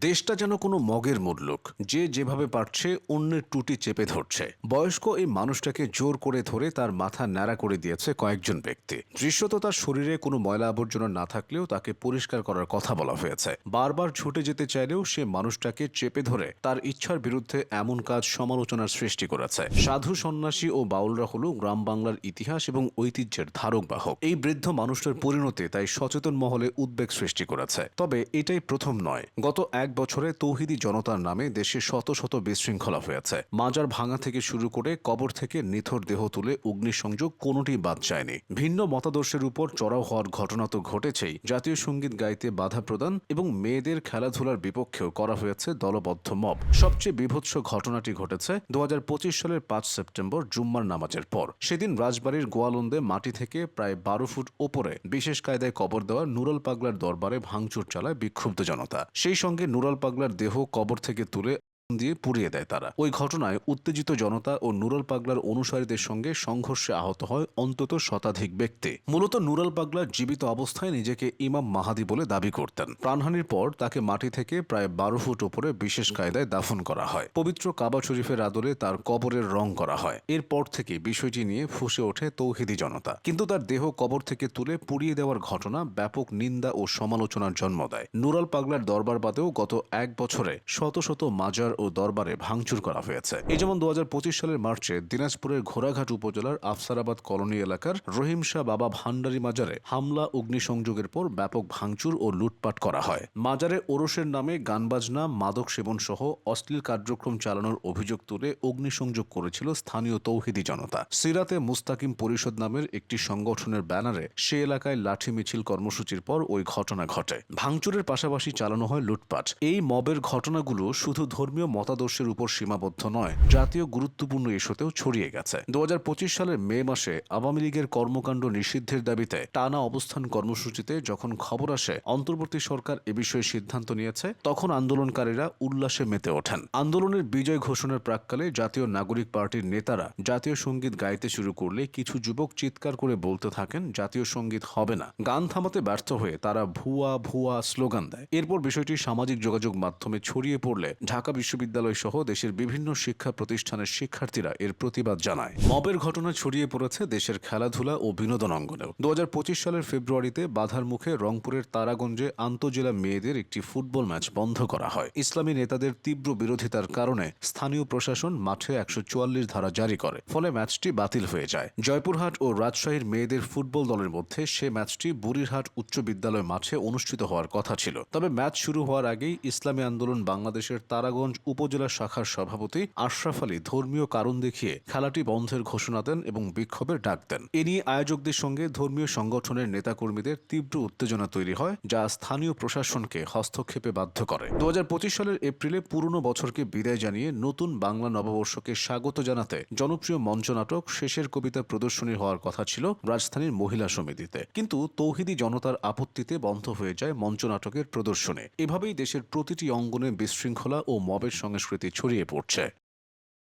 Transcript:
দেশটা যেন কোনো মগের মুল্লুক যে যেভাবে পারছে, অন্যের টুটি চেপে ধরছে। বয়স্ক এই মানুষটাকে জোর করে ধরে তার মাথা ন্যাড়া করে দিয়েছে কয়েকজন ব্যক্তি। দৃশ্যত তার শরীরে কোনো ময়লা আবর্জনা না থাকলেও তাকে পরিষ্কার করার কথা বলা হয়েছে। বারবার ছুটে যেতে চাইলেও সে মানুষটাকে চেপে ধরে তার ইচ্ছার বিরুদ্ধে এমন কাজ সমালোচনার সৃষ্টি করেছে। সাধু সন্ন্যাসী ও বাউলরা হল গ্রাম বাংলার ইতিহাস এবং ঐতিহ্যের ধারক বাহক। এই বৃদ্ধ মানুষটার পরিণতি তাই সচেতন মহলে উদ্বেগ সৃষ্টি করেছে। তবে এটাই প্রথম নয়। গত এক বছরে তৌহিদি জনতার নামে দেশে শত শত বিশৃঙ্খলা হয়েছে। মাজার ভাঙা থেকে শুরু করে কবর থেকে নিথর দেহ তুলে অগ্নিসংযোগ কোনোটি বাদ যায়নি। ভিন্ন মতাদর্শের উপর চড়াও হওয়ার ঘটনা তো ঘটেছেই। জাতীয় সংগীত গাইতে বাধা প্রদান এবং মেয়েদের খেলাধুলার বিপক্ষেও করা হয়েছে দলবদ্ধ মব। সবচেয়ে বিভৎস ঘটনাটি ঘটেছে দু হাজার পঁচিশ সালের পাঁচ সেপ্টেম্বর জুম্মার নামাজের পর। সেদিন রাজবাড়ির গোয়ালন্দে মাটি থেকে প্রায় বারো ফুট ওপরে বিশেষ কায়দায় কবর দেওয়া নুরাল পাগলার দরবারে ভাঙচুর চালায় বিক্ষুব্ধ জনতা। সেই সঙ্গে নুরাল পাগলার দেহ কবর থেকে তুলে দিয়ে পুড়িয়ে দেয় তারা। ওই ঘটনায় উত্তেজিত জনতা ও নুরাল পাগলার অনুসারীদের সঙ্গে সংঘর্ষে আহত হয় অন্তত শতাধিক ব্যক্তি। মূলত নুরাল পাগলা জীবিত অবস্থায় নিজেকে ইমাম মাহাদি বলে দাবি করতেন। প্রাণহানির পর তাকে মাটি থেকে প্রায় বারো ফুট উপরে বিশেষ কায়দায় দাফন করা হয়। পবিত্র কাবা শরীফের আদলে তার কবরের রং করা হয়। এরপর থেকে বিষয়টি নিয়ে ফুসে ওঠে তৌহিদি জনতা। কিন্তু তার দেহ কবর থেকে তুলে পুড়িয়ে দেওয়ার ঘটনা ব্যাপক নিন্দা ও সমালোচনার জন্ম দেয়। নুরাল পাগলার দরবার বাদেও গত এক বছরে শত শত মাজার ও দরবারে ভাঙচুর করা হয়েছে। এই যেমন দু হাজার পঁচিশ সালের মার্চে দিনাজপুরের ঘোড়াঘাট উপজেলার আফসারাবাদ কলোনি এলাকার রহিম শাহ বাবা ভান্ডারী মাজারে হামলা, অগ্নিসংযোগের পর ব্যাপক ভাঙচুর ও লুটপাট করা হয়। মাজারে ওরসের নামে গানবাজনা, মাদক সেবন সহ অশ্লীল কার্যক্রম চালানোর অভিযোগ তুলে অগ্নিসংযোগ করেছিল স্থানীয় তৌহিদি জনতা। সিরাতে মুস্তাকিম পরিষদ নামের একটি সংগঠনের ব্যানারে সে এলাকায় লাঠি মিছিল কর্মসূচির পর ওই ঘটনা ঘটে। ভাঙচুরের পাশাপাশি চালানো হয় লুটপাট। এই মবের ঘটনাগুলো শুধু ধর্মীয় মতাদর্শের উপর সীমাবদ্ধ নয়। জাতীয় গুরুত্বপূর্ণ ইস্যুতেও ছড়িয়ে গেছে। দু হাজার পঁচিশ সালের মে মাসে আওয়ামী লীগের কর্মকাণ্ড নিষিদ্ধের দাবিতে টানা অবস্থান কর্মসূচিতে যখন খবর আসে, অন্তর্বর্তী সরকার এ বিষয়ে সিদ্ধান্ত নিয়েছে, তখন আন্দোলনকারীরা উল্লাসে মেতে ওঠেন। আন্দোলনের বিজয় ঘোষণার প্রাককালে জাতীয় নাগরিক পার্টির নেতারা জাতীয় সংগীত গাইতে শুরু করলে কিছু যুবক চিৎকার করে বলতে থাকেন, জাতীয় সংগীত হবে না। গান থামাতে ব্যর্থ হয়ে তারা ভুয়া ভুয়া স্লোগান দেয়। এরপর বিষয়টি সামাজিক যোগাযোগ মাধ্যমে ছড়িয়ে পড়লে ঢাকা বিশ্ববিদ্যালয় সহ দেশের বিভিন্ন শিক্ষা প্রতিষ্ঠানের শিক্ষার্থীরা এর প্রতিবাদ জানায়। মবের ঘটনা ছড়িয়ে পড়েছে দেশের খেলাধুলা ও বিনোদন অঙ্গনেও। দু হাজার পঁচিশ সালের ফেব্রুয়ারিতে বাধার মুখে রংপুরের তারাগঞ্জে আন্তজেলা মেয়েদের একটি ফুটবল ম্যাচ বন্ধ করা হয়। ইসলামী নেতাদের তীব্র বিরোধিতার কারণে স্থানীয় প্রশাসন মাঠে একশো চুয়াল্লিশ ধারা জারি করে। ফলে ম্যাচটি বাতিল হয়ে যায়। জয়পুরহাট ও রাজশাহীর মেয়েদের ফুটবল দলের মধ্যে সে ম্যাচটি বুড়িরহাট উচ্চ বিদ্যালয় মাঠে অনুষ্ঠিত হওয়ার কথা ছিল। তবে ম্যাচ শুরু হওয়ার আগেই ইসলামী আন্দোলন বাংলাদেশের তারাগঞ্জ উপজেলা শাখার সভাপতি আশরাফ আলী ধর্মীয় কারণ দেখিয়ে খেলাটি বন্ধের ঘোষণা দেন এবং বিক্ষোভের ডাক দেন। এ নিয়ে আয়োজকদের সঙ্গে ধর্মীয় সংগঠনের নেতাকর্মীদের তীব্র উত্তেজনা তৈরি হয়, যা স্থানীয় প্রশাসনকে হস্তক্ষেপে বাধ্য করে। দুহাজার পঁচিশ সালের এপ্রিলে পুরনো বছরকে বিদায় জানিয়ে নতুন বাংলা নববর্ষকে স্বাগত জানাতে জনপ্রিয় মঞ্চনাটক শেষের কবিতা প্রদর্শনী হওয়ার কথা ছিল রাজধানীর মহিলা সমিতিতে। কিন্তু তৌহিদি জনতার আপত্তিতে বন্ধ হয়ে যায় মঞ্চনাটকের প্রদর্শনী। এভাবেই দেশের প্রতিটি অঙ্গনে বিশৃঙ্খলা ও মবের সংস্কৃতি ছড়িয়ে পড়ছে।